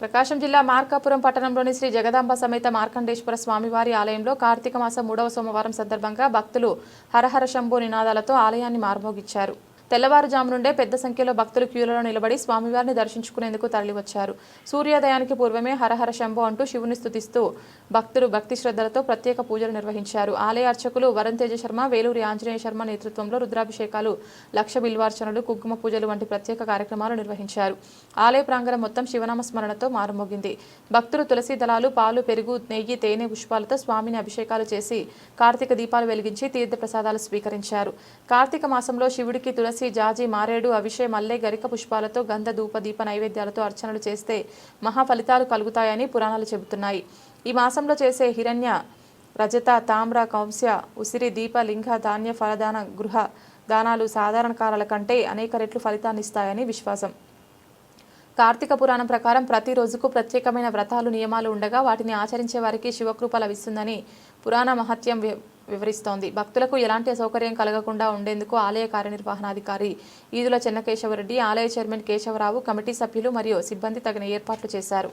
ప్రకాశం జిల్లా మార్కాపురం పట్టణంలోని శ్రీ జగదాంబ సమేత మార్కండేశ్వర స్వామివారి ఆలయంలో కార్తీక మాసం మూడవ సోమవారం సందర్భంగా భక్తులు హరహర శంభో నినాదాలతో ఆలయాన్ని మార్మోగిచ్చారు. తెల్లవారుజాము నుండే పెద్ద సంఖ్యలో భక్తులు క్యూలలో నిలబడి స్వామివారిని దర్శించుకునేందుకు తరలివచ్చారు. సూర్యోదయానికి పూర్వమే హరహర శంభో అంటూ శివుని స్థుతిస్తూ భక్తులు భక్తి శ్రద్ధలతో ప్రత్యేక పూజలు నిర్వహించారు. ఆలయ అర్చకులు వరుణ్ తేజ శర్మ వేలూరి ఆంజనేయ శర్మ నేతృత్వంలో రుద్రాభిషేకాలు లక్ష బిల్వార్చనలు కుంకుమ పూజలు వంటి ప్రత్యేక కార్యక్రమాలు నిర్వహించారు. ఆలయ ప్రాంగణం మొత్తం శివనామ స్మరణతో మారుమోగింది. భక్తులు తులసి దళాలు పాలు పెరుగు నెయ్యి తేనె పుష్పాలతో స్వామిని అభిషేకాలు చేసి కార్తీక దీపాలు వెలిగించి తీర్థ ప్రసాదాలు స్వీకరించారు. కార్తీక మాసంలో శివుడికి తులసి జాజి మారేడు. అవిషే మల్లె గరిక పుష్పాలతో గంధ ధూప దీప నైవేద్యాలతో అర్చనలు చేస్తే మహా ఫలితాలు కలుగుతాయని పురాణాలు చెబుతున్నాయి. ఈ మాసంలో చేసే హిరణ్య రజత తామ్ర కౌంస్య ఉసిరి దీప లింగ ధాన్య ఫలదాన గృహ దానాలు సాధారణ కాలాల కంటే అనేక రెట్లు ఫలితాన్ని ఇస్తాయని విశ్వాసం. కార్తీక పురాణం ప్రకారం ప్రతి రోజుకు ప్రత్యేకమైన వ్రతాలు నియమాలు ఉండగా వాటిని ఆచరించే వారికి శివకృప లభిస్తుందని పురాణ మహత్యం వివరిస్తోంది. భక్తులకు ఎలాంటి అసౌకర్యం కలగకుండా ఉండేందుకు ఆలయ కార్యనిర్వహణాధికారి ఈదుల చెన్నకేశవరెడ్డి ఆలయ చైర్మన్ కేశవరావు కమిటీ సభ్యులు మరియు సిబ్బంది తగిన ఏర్పాట్లు చేశారు.